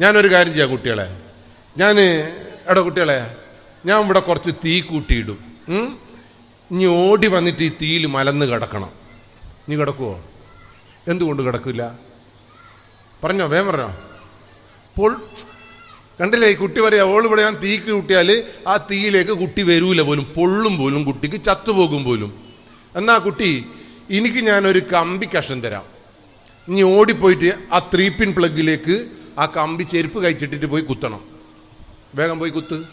ഞാനൊരു കാര്യം ചെയ്യാം കുട്ടികളെ. ഞാൻ എടാ കുട്ടികളെ ഞാൻ ഇവിടെ കുറച്ച് തീ കൂട്ടിയിടും? ഇനി ഓടി വന്നിട്ട് ഈ തീയിൽ മലന്ന് കിടക്കണം. നീ കിടക്കുവോ? എന്തുകൊണ്ട് കിടക്കില്ല? പറഞ്ഞോ വേം പറഞ്ഞോ. പൊൾ കണ്ടില്ലേ ഈ കുട്ടി പറയാ ഓൾ ഇവിടെ ഞാൻ തീക്ക് കൂട്ടിയാൽ ആ തീയിലേക്ക് കുട്ടി വരൂല പോലും പൊള്ളും പോലും കുട്ടിക്ക് ചത്തുപോകും പോലും. എന്നാ കുട്ടി എനിക്ക് ഞാനൊരു കമ്പി കഷം തരാം. ഇനി ഓടിപ്പോയിട്ട് ആ ത്രീ പിൻ പ്ലഗിലേക്ക് ആ കമ്പി ചെരുപ്പ് കഴിച്ചിട്ടിട്ട് പോയി കുത്തണം. വേഗം പോയി കുത്ത്.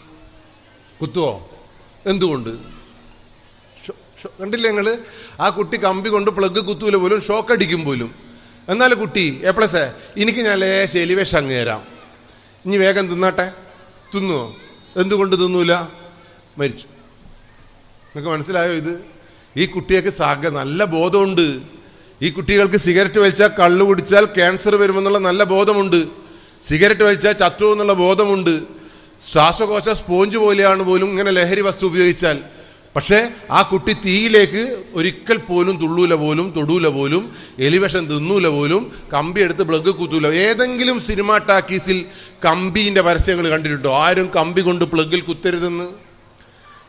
കുത്തുവോ? എന്തുകൊണ്ട്? കണ്ടില്ലേ നിങ്ങൾ ആ കുട്ടി കമ്പി കൊണ്ട് പ്ലഗ് കുത്തൂല പോലും ഷോക്ക് അടിക്കും പോലും. എന്നാൽ കുട്ടി എപ്പോഴേ എനിക്ക് ഞാൻ ലേശ എലിവേഷം അങ്ങ് തരാം. ഇനി വേഗം തിന്നാട്ടെ? തിന്നുവോ? എന്തുകൊണ്ട് തിന്നൂല? മരിച്ചു. നിങ്ങൾക്ക് മനസ്സിലായോ ഇത്? ഈ കുട്ടികൾക്ക് സാഗ നല്ല ബോധമുണ്ട്. ഈ കുട്ടികൾക്ക് സിഗരറ്റ് വലിച്ചാൽ കള്ളു കുടിച്ചാൽ ക്യാൻസർ വരുമെന്നുള്ള നല്ല ബോധമുണ്ട്. സിഗരറ്റ് വലിച്ചാൽ ചത്തു എന്നുള്ള ബോധമുണ്ട്. ശ്വാസകോശ സ്പോഞ്ച് പോലെയാണ് പോലും ഇങ്ങനെ ലഹരി വസ്തു ഉപയോഗിച്ചാൽ. പക്ഷേ ആ കുട്ടി തീയിലേക്ക് ഒരിക്കൽ പോലും തുള്ളൂല പോലും തൊടൂല പോലും എലിവേഷൻ തിന്നൂല പോലും കമ്പി എടുത്ത് ബ്ലഗ് കുത്തൂല ഏതെങ്കിലും സിനിമാ ടാക്കീസിൽ കമ്പീന്റെ പരസ്യങ്ങൾ കണ്ടിട്ടുണ്ടോ? ആരും കമ്പി കൊണ്ട് പ്ലഗിൽ കുത്തരുതെന്ന്?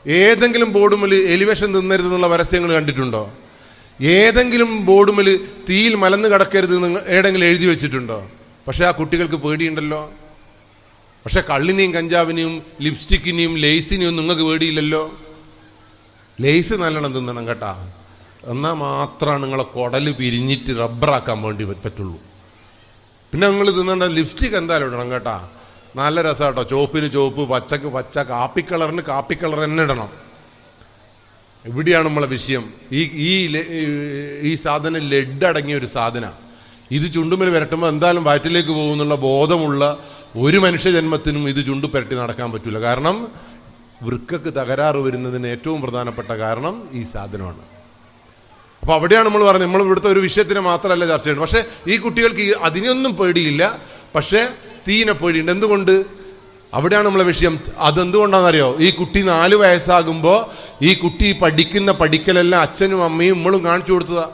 ഏതെങ്കിലും ബോർഡുമിൽ എലിവേഷൻ തിന്നരുതെന്നുള്ള പരസ്യങ്ങൾ കണ്ടിട്ടുണ്ടോ? ഏതെങ്കിലും ബോർഡുമിൽ തീയിൽ മലന്ന് കിടക്കരുത് എന്ന് ഏടെങ്കിലും എഴുതി വെച്ചിട്ടുണ്ടോ? പക്ഷെ ആ കുട്ടികൾക്ക് പേടിയുണ്ടല്ലോ. പക്ഷെ കള്ളിനെയും കഞ്ചാവിനെയും ലിപ്സ്റ്റിക്കിനെയും ലേസിനെയും നിങ്ങൾക്ക് പേടിയില്ലല്ലോ? ലേസ് നല്ലോണം തിന്നണം കേട്ടാ. എന്നാൽ മാത്രമാണ് നിങ്ങളെ കുടൽ പിരിഞ്ഞിട്ട് റബ്ബറാക്കാൻ വേണ്ടി പറ്റുള്ളൂ. പിന്നെ നിങ്ങൾ തിന്നേണ്ട ലിപ്സ്റ്റിക് എന്തായാലും ഇടണം കേട്ടാ. നല്ല രസമാട്ടോ ചോപ്പിന് ചോപ്പ് പച്ചക്ക് പച്ച കാപ്പി കളറിന് കാപ്പി കളർ തന്നെ ഇടണം. എവിടെയാണ് നമ്മളെ വിഷയം. ഈ ഈ ഈ സാധനം ലെഡ് അടങ്ങിയ ഒരു സാധന. ഇത് ചുണ്ടുമൽ വരട്ടുമ്പോൾ എന്തായാലും വയറ്റിലേക്ക് പോകുന്നുള്ള ബോധമുള്ള ഒരു മനുഷ്യജന്മത്തിനും ഇത് ചുണ്ടു പുരട്ടി നടക്കാൻ പറ്റില്ല കാരണം വൃക്കക്ക് തകരാറ് വരുന്നതിന് ഏറ്റവും പ്രധാനപ്പെട്ട കാരണം ഈ സാധനമാണ്. അപ്പോൾ അവിടെയാണ് നമ്മൾ പറഞ്ഞത്. നമ്മൾ ഇവിടുത്തെ ഒരു വിഷയത്തിന് മാത്രമല്ല ചർച്ച ചെയ്യുന്നത്. പക്ഷേ ഈ കുട്ടികൾക്ക് അതിനൊന്നും പേടിയില്ല. പക്ഷേ തീനെ പേടിയുണ്ട്. എന്തുകൊണ്ട്? അവിടെയാണ് നമ്മളെ വിഷയം. അതെന്തുകൊണ്ടാണെന്നറിയോ? ഈ കുട്ടി നാല് വയസ്സാകുമ്പോൾ ഈ കുട്ടി പഠിക്കുന്ന പഠിക്കലെല്ലാം അച്ഛനും അമ്മയും നമ്മളും കാണിച്ചു കൊടുത്തതാ.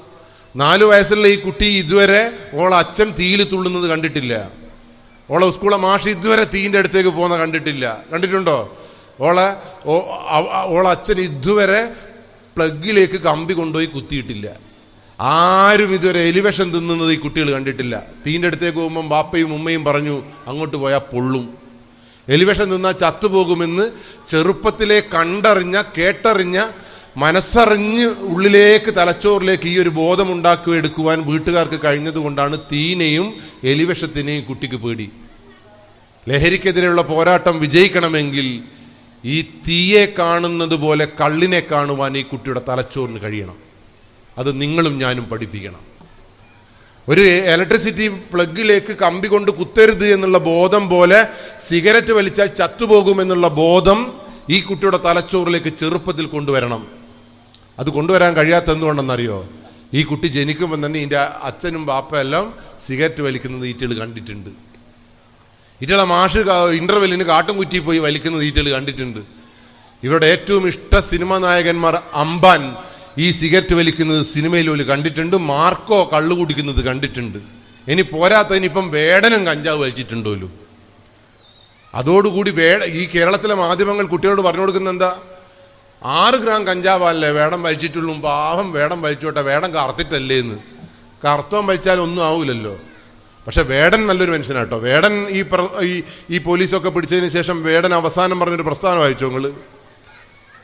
നാല് വയസ്സുള്ള ഈ കുട്ടി ഇതുവരെ ഓളെ അച്ഛൻ തീയിൽ തുള്ളുന്നത് കണ്ടിട്ടില്ല. ഓളെ സ്കൂളെ മാഷ് ഇതുവരെ തീന്റെ അടുത്തേക്ക് പോകുന്ന കണ്ടിട്ടില്ല. കണ്ടിട്ടുണ്ടോ? ഓളെ ഓളെ അച്ഛൻ ഇതുവരെ പ്ലഗിലേക്ക് കമ്പി കൊണ്ടുപോയി കുത്തിയിട്ടില്ല. ആരും ഇതുവരെ എലിവേഷൻ തിന്നുന്നത് ഈ കുട്ടികൾ കണ്ടിട്ടില്ല. തീന്റെ അടുത്തേക്ക് പോകുമ്പം ബാപ്പയും ഉമ്മയും പറഞ്ഞു അങ്ങോട്ട് പോയാൽ പൊള്ളും. എലിവേഷൻ തിന്നാൽ ചത്തുപോകുമെന്ന് ചെറുപ്പത്തിലെ കണ്ടറിഞ്ഞ കേട്ടറിഞ്ഞ മനസ്സറിഞ്ഞ് ഉള്ളിലേക്ക് തലച്ചോറിലേക്ക് ഈ ഒരു ബോധം ഉണ്ടാക്കുക എടുക്കുവാൻ വീട്ടുകാർക്ക് കഴിഞ്ഞതുകൊണ്ടാണ് തീനെയും എലിവിഷത്തിനെയും കുട്ടിക്ക് പേടി. ലഹരിക്കെതിരെയുള്ള പോരാട്ടം വിജയിക്കണമെങ്കിൽ ഈ തീയെ കാണുന്നത് പോലെ കള്ളിനെ കാണുവാൻ ഈ കുട്ടിയുടെ തലച്ചോറിന് കഴിയണം. അത് നിങ്ങളും ഞാനും പഠിപ്പിക്കണം. ഒരു ഇലക്ട്രിസിറ്റി പ്ലഗിലേക്ക് കമ്പി കൊണ്ട് കുത്തരുത് എന്നുള്ള ബോധം പോലെ സിഗരറ്റ് വലിച്ചാൽ ചത്തുപോകുമെന്നുള്ള ബോധം ഈ കുട്ടിയുടെ തലച്ചോറിലേക്ക് ചെറുപ്പത്തിൽ കൊണ്ടുവരണം. അത് കൊണ്ടുവരാൻ കഴിയാത്ത എന്തുകൊണ്ടെന്നറിയോ? ഈ കുട്ടി ജനിക്കുമ്പോൾ തന്നെ ഇതിന്റെ അച്ഛനും ബാപ്പയെല്ലാം സിഗരറ്റ് വലിക്കുന്നത് ഈറ്റകൾ കണ്ടിട്ടുണ്ട്. ഈറ്റകളെ മാഷ് ഇന്റർവെല്ലിന് കാട്ടും കുറ്റി പോയി വലിക്കുന്നത് ഈറ്റകൾ കണ്ടിട്ടുണ്ട്. ഇവരുടെ ഏറ്റവും ഇഷ്ട സിനിമ നായകന്മാർ അംബാൻ ഈ സിഗരറ്റ് വലിക്കുന്നത് സിനിമയിൽ ഒരു കണ്ടിട്ടുണ്ട്. മാർക്കോ കള്ളു കുടിക്കുന്നത് കണ്ടിട്ടുണ്ട്. ഇനി പോരാത്തതിനിപ്പം വേടനും കഞ്ചാവ് വലിച്ചിട്ടുണ്ടല്ലോ അതോടുകൂടി വേട ഈ കേരളത്തിലെ മാധ്യമങ്ങൾ കുട്ടികളോട് പറഞ്ഞു കൊടുക്കുന്നത് എന്താ? ആറ് ഗ്രാം കഞ്ചാവല്ലേ? വേടം വലിച്ചിട്ടുള്ളൂ. പാവം വേടം വലിച്ചോട്ടെ. വേടം കറുത്തിട്ടല്ലേ എന്ന് കറുത്തവൻ വലിച്ചാൽ ഒന്നും ആവില്ലല്ലോ പക്ഷെ വേടൻ നല്ലൊരു മനുഷ്യനാട്ടോ വേടൻ ഈ ഈ പോലീസൊക്കെ പിടിച്ചതിന് ശേഷം വേടൻ അവസാനം പറഞ്ഞൊരു പ്രസ്ഥാനം വായിച്ചു നിങ്ങൾ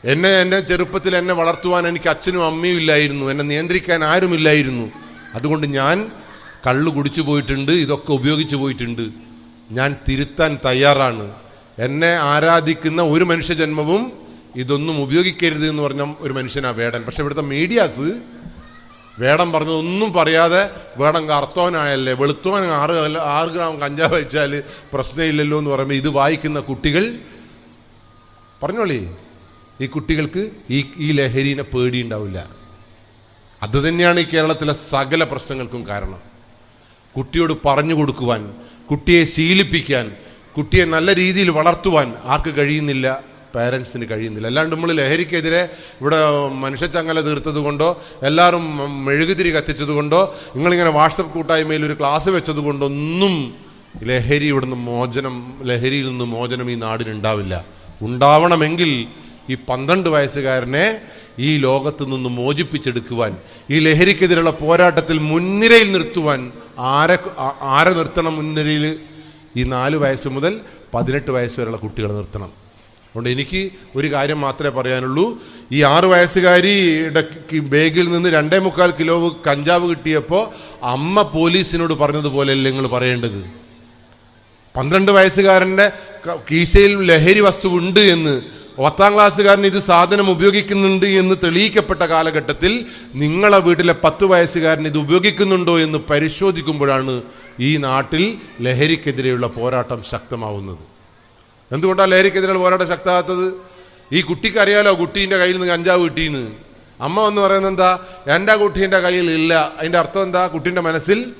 എന്നെ എന്റെ ചെറുപ്പത്തിൽ എന്നെ വളർത്തുവാൻ എനിക്ക് അച്ഛനും അമ്മയും ഇല്ലായിരുന്നു. എന്നെ നിയന്ത്രിക്കാൻ ആരുമില്ലായിരുന്നു അതുകൊണ്ട് ഞാൻ കള്ളു കുടിച്ചു പോയിട്ടുണ്ട്. ഇതൊക്കെ ഉപയോഗിച്ചു പോയിട്ടുണ്ട്. ഞാൻ തിരുത്താൻ തയ്യാറാണ്. എന്നെ ആരാധിക്കുന്ന ഒരു മനുഷ്യജന്മവും ഇതൊന്നും ഉപയോഗിക്കരുത് എന്ന് പറഞ്ഞ ഒരു മനുഷ്യനാ വേടൻ. പക്ഷെ ഇവിടുത്തെ മീഡിയാസ് വേടം പറഞ്ഞതൊന്നും പറയാതെ വേടം കറുത്തോനായല്ലേ വെളുത്തോൻ ആറ് ആറ് ഗ്രാം കഞ്ചാവ് വെച്ചാൽ പ്രശ്നമില്ലല്ലോ എന്ന് പറയുമ്പോൾ ഇത് വായിക്കുന്ന കുട്ടികൾ പറഞ്ഞോളി ഈ കുട്ടികൾക്ക് ഈ ഈ ലഹരീനെ പേടിയുണ്ടാവില്ല. അത് തന്നെയാണ് ഈ കേരളത്തിലെ സകല പ്രശ്നങ്ങൾക്കും കാരണം. കുട്ടിയോട് പറഞ്ഞു കൊടുക്കുവാൻ കുട്ടിയെ ശീലിപ്പിക്കാൻ കുട്ടിയെ നല്ല രീതിയിൽ വളർത്തുവാൻ ആർക്ക് കഴിയുന്നില്ല. പാരൻസിന് കഴിയുന്നില്ല. അല്ലാണ്ട് നമ്മൾ ലഹരിക്കെതിരെ ഇവിടെ മനുഷ്യച്ചങ്ങല തീർത്തത് കൊണ്ടോ എല്ലാവരും മെഴുകുതിരി കത്തിച്ചത് കൊണ്ടോ നിങ്ങളിങ്ങനെ വാട്സപ്പ് കൂട്ടായ്മയിൽ ഒരു ക്ലാസ് വെച്ചത് കൊണ്ടൊന്നും ലഹരി ഇവിടുന്ന് മോചനം ലഹരിയിൽ നിന്ന് മോചനം ഈ നാടിനുണ്ടാവില്ല. ഉണ്ടാവണമെങ്കിൽ ഈ പന്ത്രണ്ട് വയസ്സുകാരനെ ഈ ലോകത്ത് നിന്ന് മോചിപ്പിച്ചെടുക്കുവാൻ ഈ ലഹരിക്കെതിരെയുള്ള പോരാട്ടത്തിൽ മുൻനിരയിൽ നിർത്തുവാൻ ആരെ ആരെ നിർത്തണം മുൻനിരയിൽ? ഈ നാല് വയസ്സ് മുതൽ പതിനെട്ട് വയസ്സ് വരെയുള്ള കുട്ടികളെ നിർത്തണം. അതുകൊണ്ട് എനിക്ക് ഒരു കാര്യം മാത്രമേ പറയാനുള്ളൂ. ഈ ആറ് വയസ്സുകാരിയുടെ ബാഗിൽ നിന്ന് രണ്ടേ മുക്കാൽ കിലോ കഞ്ചാവ് കിട്ടിയപ്പോൾ അമ്മ പോലീസിനോട് പറഞ്ഞതുപോലെയല്ലേ നിങ്ങൾ പറയേണ്ടത്? പന്ത്രണ്ട് വയസ്സുകാരന്റെ കീശയിൽ ലഹരി വസ്തു ഉണ്ട് എന്ന്. പത്താം ക്ലാസ്സുകാരൻ ഇത് സാധനം ഉപയോഗിക്കുന്നുണ്ട് എന്ന് തെളിയിക്കപ്പെട്ട കാലഘട്ടത്തിൽ നിങ്ങളെ വീട്ടിലെ പത്ത് വയസ്സുകാരൻ ഇത് ഉപയോഗിക്കുന്നുണ്ടോ എന്ന് പരിശോധിക്കുമ്പോഴാണ് ഈ നാട്ടിൽ ലഹരിക്കെതിരെയുള്ള പോരാട്ടം ശക്തമാവുന്നത്. എന്തുകൊണ്ടാണ് ലഹരിക്കെതിരെ പോരാട്ടം ശക്തമാകാത്തത്? ഈ കുട്ടിക്ക് അറിയാലോ കുട്ടീന്റെ കയ്യിൽ നിന്ന് കഞ്ചാവ് കിട്ടിയെന്ന് അമ്മ എന്ന് പറയുന്നത് എന്താ? എന്റെ കുട്ടീന്റെ കയ്യിൽ ഇല്ല. അതിന്റെ അർത്ഥം എന്താ? കുട്ടീന്റെ മനസ്സിൽ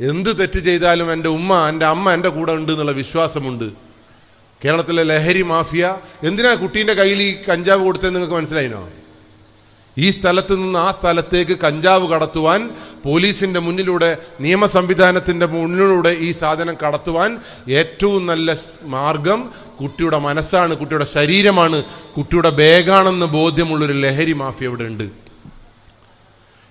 എന്ത് തെറ്റ് ചെയ്താലും എന്റെ ഉമ്മ എന്റെ അമ്മ എന്റെ കൂടെ ഉണ്ട് എന്നുള്ള വിശ്വാസമുണ്ട്. കേരളത്തിലെ ലഹരി മാഫിയ എന്തിനാ കുട്ടീന്റെ കയ്യിൽ ഈ കഞ്ചാവ് കൊടുത്തതെന്ന് നിങ്ങൾക്ക് മനസ്സിലായിനോ? ഈ സ്ഥലത്ത് നിന്ന് ആ സ്ഥലത്തേക്ക് കഞ്ചാവ് കടത്തുവാൻ പോലീസിന്റെ മുന്നിലൂടെ നിയമ സംവിധാനത്തിന്റെ മുന്നിലൂടെ ഈ സാധനം കടത്തുവാൻ ഏറ്റവും നല്ല മാർഗം കുട്ടിയുടെ മനസ്സാണ് കുട്ടിയുടെ ശരീരമാണ് കുട്ടിയുടെ ബാഗാണെന്ന് ബോധ്യമുള്ളൊരു ലഹരി മാഫിയ ഇവിടെ ഉണ്ട്.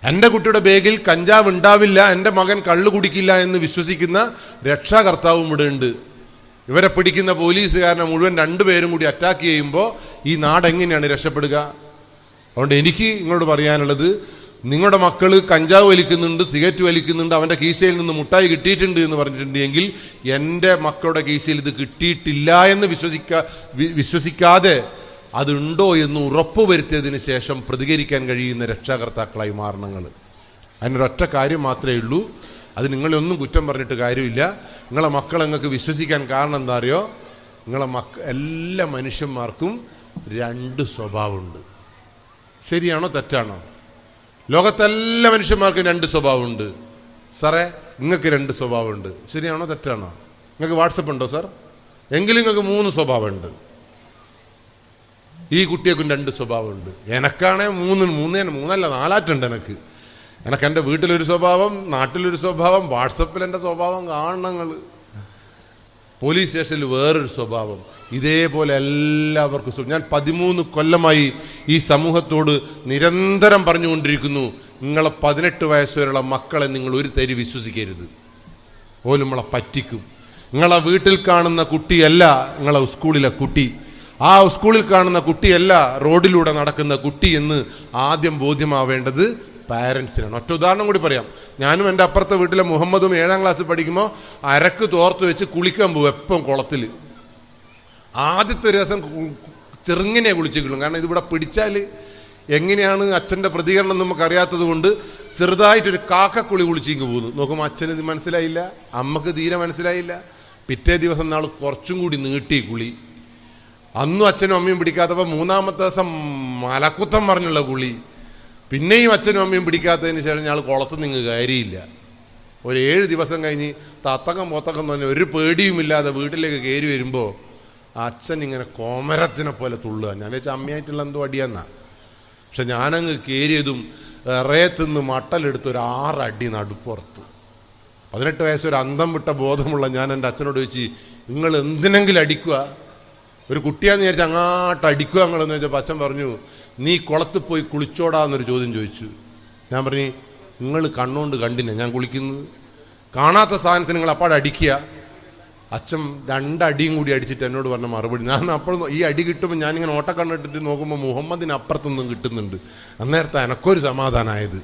എന്റെ കുട്ടിയുടെ ബാഗിൽ കഞ്ചാവ് ഉണ്ടാവില്ല എന്റെ മകൻ കള്ളു കുടിക്കില്ല എന്ന് വിശ്വസിക്കുന്ന രക്ഷാകർത്താവും ഇവിടെ ഉണ്ട്. ഇവരെ പിടിക്കുന്ന പോലീസുകാരനെ മുഴുവൻ രണ്ടുപേരും കൂടി അറ്റാക്ക് ചെയ്യുമ്പോൾ ഈ നാട് എങ്ങനെയാണ് രക്ഷപ്പെടുക? അതുകൊണ്ട് എനിക്ക് നിങ്ങളോട് പറയാനുള്ളത് നിങ്ങളുടെ മക്കൾ കഞ്ചാവ് വലിക്കുന്നുണ്ട് സിഗരറ്റ് വലിക്കുന്നുണ്ട് അവന്റെ കീശയിൽ നിന്ന് മുട്ടായി കിട്ടിയിട്ടുണ്ട് എന്ന് പറഞ്ഞിട്ടുണ്ടെങ്കിൽ എന്റെ മക്കളുടെ കീശയിൽ ഇത് കിട്ടിയിട്ടില്ല എന്ന് വിശ്വസിക്കാ വിശ്വസിക്കാതെ അതുണ്ടോ എന്ന് ഉറപ്പ് വരുത്തിയതിന് ശേഷം പ്രതികരിക്കാൻ കഴിയുന്ന രക്ഷാകർത്താക്കളായി മാറണങ്ങൾ അതിനൊരൊറ്റ കാര്യം മാത്രമേ ഉള്ളൂ. അത് നിങ്ങളൊന്നും കുറ്റം പറഞ്ഞിട്ട് കാര്യമില്ല. നിങ്ങളെ മക്കൾ നിങ്ങൾക്ക് വിശ്വസിക്കാൻ കാരണം എന്താ അറിയോ? നിങ്ങളെ മക്ക എല്ലാ മനുഷ്യന്മാർക്കും രണ്ട് സ്വഭാവമുണ്ട്. ശരിയാണോ തെറ്റാണോ? ലോകത്തെല്ലാ മനുഷ്യന്മാർക്കും രണ്ട് സ്വഭാവമുണ്ട്. സാറേ നിങ്ങൾക്ക് രണ്ട് സ്വഭാവമുണ്ട്. ശരിയാണോ തെറ്റാണോ? നിങ്ങൾക്ക് വാട്സപ്പ് ഉണ്ടോ സാർ? എങ്കിലും നിങ്ങൾക്ക് മൂന്ന് സ്വഭാവമുണ്ട്. ഈ കുട്ടിയേക്കും രണ്ട് സ്വഭാവമുണ്ട്. എനക്കാണേ മൂന്ന് മൂന്നേ മൂന്നല്ല നാലാറ്റുണ്ട് എനിക്ക്. എനക്ക് എന്റെ വീട്ടിലൊരു സ്വഭാവം നാട്ടിലൊരു സ്വഭാവം വാട്സപ്പിൽ എന്റെ സ്വഭാവം കാണണങ്ങൾ. പോലീസ് സ്റ്റേഷനിൽ വേറൊരു സ്വഭാവം. ഇതേപോലെ എല്ലാവർക്കും ഞാൻ പതിമൂന്ന് കൊല്ലമായി ഈ സമൂഹത്തോട് നിരന്തരം പറഞ്ഞുകൊണ്ടിരിക്കുന്നു. നിങ്ങളെ പതിനെട്ട് വയസ്സ് വരെയുള്ള മക്കളെ നിങ്ങൾ ഒരു തരി വിശ്വസിക്കരുത്. ഓലും നമ്മളെ പറ്റിക്കും. നിങ്ങളെ വീട്ടിൽ കാണുന്ന കുട്ടിയല്ല നിങ്ങളെ സ്കൂളിലെ കുട്ടി. ആ സ്കൂളിൽ കാണുന്ന കുട്ടിയല്ല റോഡിലൂടെ നടക്കുന്ന കുട്ടി എന്ന് ആദ്യം ബോധ്യമാവേണ്ടത് പാരൻസിനാണ്. ഒറ്റ ഉദാഹരണം കൂടി പറയാം. ഞാനും എന്റെ അപ്പുറത്തെ വീട്ടിലെ മുഹമ്മദും ഏഴാം ക്ലാസ്സിൽ പഠിക്കുമ്പോൾ അരക്ക് തോർത്ത് വെച്ച് കുളിക്കാൻ പോകും എപ്പം കുളത്തിൽ. ആദ്യത്തെ ഒരു ദിവസം ചെറുങ്ങനെ കുളിച്ചിട്ടുള്ളൂ കാരണം ഇതിവിടെ പിടിച്ചാൽ എങ്ങനെയാണ് അച്ഛന്റെ പ്രതികരണം എന്ന് നമുക്ക് അറിയാത്തത് കൊണ്ട് ചെറുതായിട്ടൊരു കാക്കക്കുളി കുളിച്ചിങ്ങ് പോകുന്നു. നോക്കുമ്പോൾ അച്ഛന് ഇത് മനസ്സിലായില്ല അമ്മയ്ക്ക് തീരെ മനസ്സിലായില്ല. പിറ്റേ ദിവസം നാൾ കുറച്ചും കൂടി നീട്ടി കുളി. അന്നും അച്ഛനും അമ്മയും പിടിക്കാത്തപ്പോൾ മൂന്നാമത്തെ ദിവസം മലക്കുത്തം പറഞ്ഞുള്ള കുളി. പിന്നെയും അച്ഛനും അമ്മയും പിടിക്കാത്തതിന് ശേഷം ഞങ്ങൾ കുളത്ത് നിങ്ങൾ കയറിയില്ല. ഒരു ഏഴ് ദിവസം കഴിഞ്ഞ് തത്തക്കം പൊത്തക്കം തന്നെ ഒരു പേടിയുമില്ലാതെ വീട്ടിലേക്ക് കയറി വരുമ്പോൾ അച്ഛൻ ഇങ്ങനെ കോമരത്തിനെ പോലെ തുള്ളുക. ഞാൻ വെച്ചാൽ അമ്മയായിട്ടുള്ള എന്തോ അടിയെന്നാ. പക്ഷെ ഞാനങ്ങ് കയറിയതും ഇറയത്തുനിന്ന് മട്ടലെടുത്ത് ഒരു ആറടി നടുപ്പുറത്ത്. പതിനെട്ട് വയസ്സ് ഒരു അന്തം വിട്ട ബോധമുള്ള ഞാൻ എന്റെ അച്ഛനോട് ചോദിച്ച് നിങ്ങൾ എന്തിനെങ്കിലും അടിക്കുക ഒരു കുട്ടിയാന്ന് വിചാരിച്ച് അങ്ങാട്ട് അടിക്കുക നിങ്ങളെന്ന് ചോദിച്ചപ്പോൾ അച്ഛൻ പറഞ്ഞു നീ കുളത്തിൽ പോയി കുളിച്ചോടാ എന്നൊരു ചോദ്യം ചോദിച്ചു. ഞാൻ പറഞ്ഞു നിങ്ങൾ കണ്ണുകൊണ്ട് കണ്ടില്ല ഞാൻ കുളിക്കുന്നത്? കാണാത്ത സാധനത്തിന് നിങ്ങൾ അപ്പാടെ അടിക്കുക? അച്ഛൻ രണ്ടടിയും കൂടി അടിച്ചിട്ട് എന്നോട് പറഞ്ഞ മറുപടി ഞാൻ അപ്പോൾ ഈ അടി കിട്ടുമ്പോൾ ഞാനിങ്ങനെ ഓട്ടക്കണ്ണിട്ടിട്ട് നോക്കുമ്പോൾ മുഹമ്മദിന് അപ്പുറത്തൊന്നും കിട്ടുന്നുണ്ട്. അന്നേരത്തെ എനക്കൊരു സമാധാനമായത്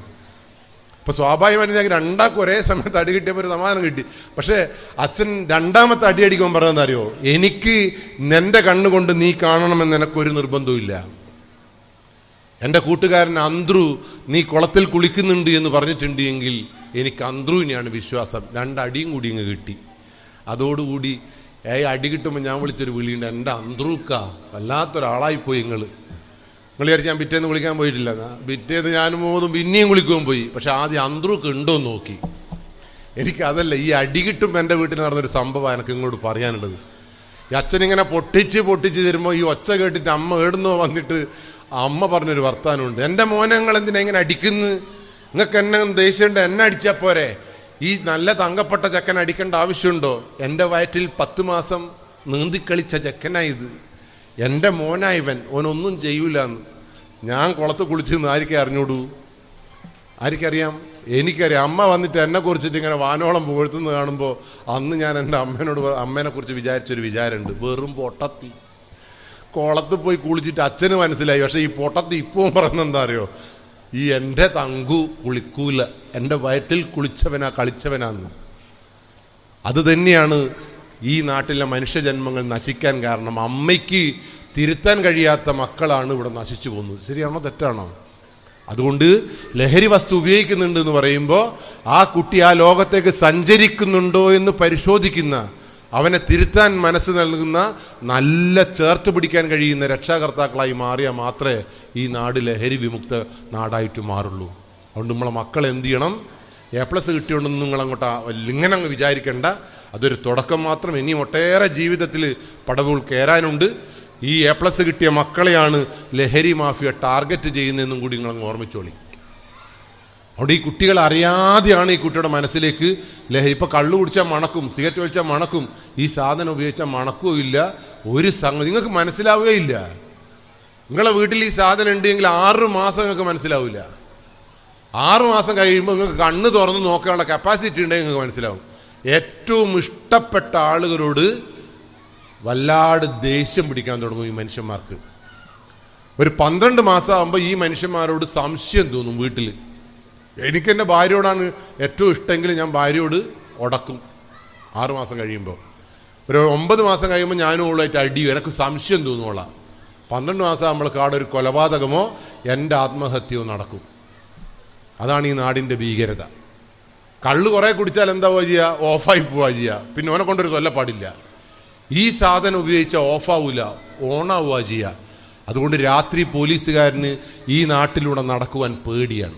ഇപ്പൊ സ്വാഭാവികമായിട്ട് ഞാൻ രണ്ടാൾക്കും ഒരേ സമയത്ത് അടി കിട്ടിയപ്പോൾ ഒരു സമാധാനം കിട്ടി. പക്ഷേ അച്ഛൻ രണ്ടാമത്തെ അടി അടിക്കുമ്പോൾ പറഞ്ഞതെന്നറിയോ എനിക്ക് എന്റെ കണ്ണുകൊണ്ട് നീ കാണണമെന്ന് എനക്കൊരു നിർബന്ധവും എന്റെ കൂട്ടുകാരൻ അന്ത്രു നീ കുളത്തിൽ കുളിക്കുന്നുണ്ട് എന്ന് പറഞ്ഞിട്ടുണ്ട് എങ്കിൽ എനിക്ക് അന്ത്രുവിനെയാണ് വിശ്വാസം. രണ്ടടിയും കൂടി ഇങ്ങ് കിട്ടി. അതോടുകൂടി ഏ അടി കിട്ടുമ്പോൾ ഞാൻ വിളിച്ചൊരു വിളിയുണ്ട്. എന്റെ അന്ത്രൂക്ക വല്ലാത്തൊരാളായിപ്പോയി നിങ്ങൾ നിങ്ങൾ വിചാരിച്ച് ഞാൻ പിറ്റേന്ന് വിളിക്കാൻ പോയിട്ടില്ല. പിറ്റേന്ന് ഞാനും പോകുന്നു പിന്നെയും കുളിക്കുകയും പോയി. പക്ഷെ ആദ്യം അന്ത്രൂക്ക് ഉണ്ടോ എന്ന് നോക്കി. എനിക്ക് അതല്ല ഈ അടി കിട്ടുമ്പോൾ എന്റെ വീട്ടിൽ നടന്നൊരു സംഭവമാണ് എനിക്ക് ഇങ്ങോട്ട് പറയാനുള്ളത്. ഈ അച്ഛനിങ്ങനെ പൊട്ടിച്ച് പൊട്ടിച്ച് തരുമ്പോൾ ഈ ഒച്ച കേട്ടിട്ട് അമ്മ ഏടുന്നോ വന്നിട്ട് അമ്മ പറഞ്ഞൊരു വർത്താനമുണ്ട് എന്റെ മോനെ നിങ്ങൾ എന്തിനാ ഇങ്ങനെ അടിക്കുന്നു? നിങ്ങൾക്ക് എന്നെ ദേഷ്യമുണ്ട്? എന്നെ അടിച്ചാൽ പോരെ? ഈ നല്ല തങ്കപ്പെട്ട ചെക്കൻ അടിക്കേണ്ട ആവശ്യമുണ്ടോ? എന്റെ വയറ്റിൽ പത്ത് മാസം നീന്തിക്കളിച്ച ചെക്കനായത് എന്റെ മോനായവൻ ഓനൊന്നും ചെയ്യൂലെന്ന്. ഞാൻ കുളത്ത് കുളിച്ചെന്ന് ആർക്കേ അറിഞ്ഞൂടൂ? ആർക്കറിയാം എനിക്കറിയാം. അമ്മ വന്നിട്ട് എന്നെ കുറിച്ചിട്ട് ഇങ്ങനെ വാനോളം പുകഴ്ത്തുന്ന കാണുമ്പോൾ അന്ന് ഞാൻ എന്റെ അമ്മേനോട് അമ്മേനെ കുറിച്ച് വിചാരിച്ചൊരു വിചാരമുണ്ട്. വെറും പൊട്ടത്തി. കുളത്ത് പോയി കുളിച്ചിട്ട് അച്ഛന് മനസ്സിലായി. പക്ഷെ ഈ പൊട്ടത്ത് ഇപ്പവും പറയുന്നത് എന്താ അറിയോ? ഈ എന്റെ തങ്കു കുളിക്കൂല. എന്റെ വയറ്റിൽ കുളിച്ചവനാ കളിച്ചവനാന്ന്. അത് തന്നെയാണ് ഈ നാട്ടിലെ മനുഷ്യജന്മങ്ങൾ നശിക്കാൻ കാരണം. അമ്മയ്ക്ക് തിരുത്താൻ കഴിയാത്ത മക്കളാണ് ഇവിടെ നശിച്ചു പോകുന്നത്. ശരിയാണോ തെറ്റാണോ? അതുകൊണ്ട് ലഹരി വസ്തു ഉപയോഗിക്കുന്നുണ്ട് എന്ന് പറയുമ്പോൾ ആ കുട്ടി ആ ലോകത്തേക്ക് സഞ്ചരിക്കുന്നുണ്ടോ എന്ന് പരിശോധിക്കുന്ന അവനെ തിരുത്താൻ മനസ്സ് നൽകുന്ന നല്ല ചേർത്ത് പിടിക്കാൻ കഴിയുന്ന രക്ഷാകർത്താക്കളായി മാറിയാൽ മാത്രമേ ഈ നാട് ലഹരി വിമുക്ത നാടായിട്ട് മാറുള്ളൂ. അതുകൊണ്ട് നമ്മളെ മക്കൾ എന്ത് ചെയ്യണം? എ പ്ലസ് കിട്ടിയോണ്ടൊന്നും നിങ്ങൾ അങ്ങോട്ട് ഇങ്ങനെ അങ്ങ് വിചാരിക്കേണ്ട. അതൊരു തുടക്കം മാത്രം. ഇനിയും ഒട്ടേറെ ജീവിതത്തിൽ പടവുകൾ കയറാനുണ്ട് ഈ എ പ്ലസ് കിട്ടിയ മക്കളെയാണ് ലഹരി മാഫിയ ടാർഗറ്റ് ചെയ്യുന്നതെന്നും കൂടി നിങ്ങൾ അങ്ങ് ഓർമ്മിച്ചോളി. അവിടെ ഈ കുട്ടികൾ അറിയാതെയാണ് ഈ കുട്ടിയുടെ മനസ്സിലേക്ക് ലഹ ഇപ്പൊ കള്ളു കുടിച്ചാൽ മണക്കും സിഗരറ്റ് വലിച്ചാൽ മണക്കും ഈ സാധനം ഉപയോഗിച്ചാൽ മണക്കുകയും ഇല്ല ഒരു സംഗതി നിങ്ങൾക്ക് മനസ്സിലാവുകയില്ല. നിങ്ങളെ വീട്ടിൽ ഈ സാധനം ഉണ്ടെങ്കിൽ ആറ് മാസം നിങ്ങൾക്ക് മനസ്സിലാവില്ല. ആറു മാസം കഴിയുമ്പോൾ നിങ്ങൾക്ക് കണ്ണ് തുറന്ന് നോക്കാനുള്ള കപ്പാസിറ്റി ഉണ്ടെങ്കിൽ നിങ്ങൾക്ക് മനസ്സിലാവും. ഏറ്റവും ഇഷ്ടപ്പെട്ട ആളുകളോട് വല്ലാട് ദേഷ്യം പിടിക്കാൻ തുടങ്ങും ഈ മനുഷ്യന്മാർക്ക്. ഒരു പന്ത്രണ്ട് മാസമാകുമ്പോൾ ഈ മനുഷ്യന്മാരോട് സംശയം തോന്നും വീട്ടിൽ എനിക്ക് എന്റെ ഭാര്യയോടാണ് ഏറ്റവും ഇഷ്ടമെങ്കിൽ ഞാൻ ഭാര്യയോട് ഉടക്കും. ആറുമാസം കഴിയുമ്പോൾ ഒരു ഒമ്പത് മാസം കഴിയുമ്പോൾ ഞാനും അവളുമായിട്ട് അടിയും. എനിക്ക് സംശയം തോന്നുവോളാം പന്ത്രണ്ട് മാസം നമ്മൾ കാട് ഒരു കൊലപാതകമോ എന്റെ ആത്മഹത്യയോ നടക്കും. അതാണ് ഈ നാടിന്റെ ഭീകരത. കള്ള് കുറേ കുടിച്ചാൽ എന്താ പോവുക ചെയ്യുക ഓഫായി പോവുക ചെയ്യുക പിന്നെ ഓനെ കൊണ്ടൊരു തൊല്ലപ്പാടില്ല ഈ സാധനം ഉപയോഗിച്ചാൽ ഓഫാവൂല ഓണാവുക ചെയ്യുക അതുകൊണ്ട് രാത്രി പോലീസുകാരന് ഈ നാട്ടിലൂടെ നടക്കുവാൻ പേടിയാണ്.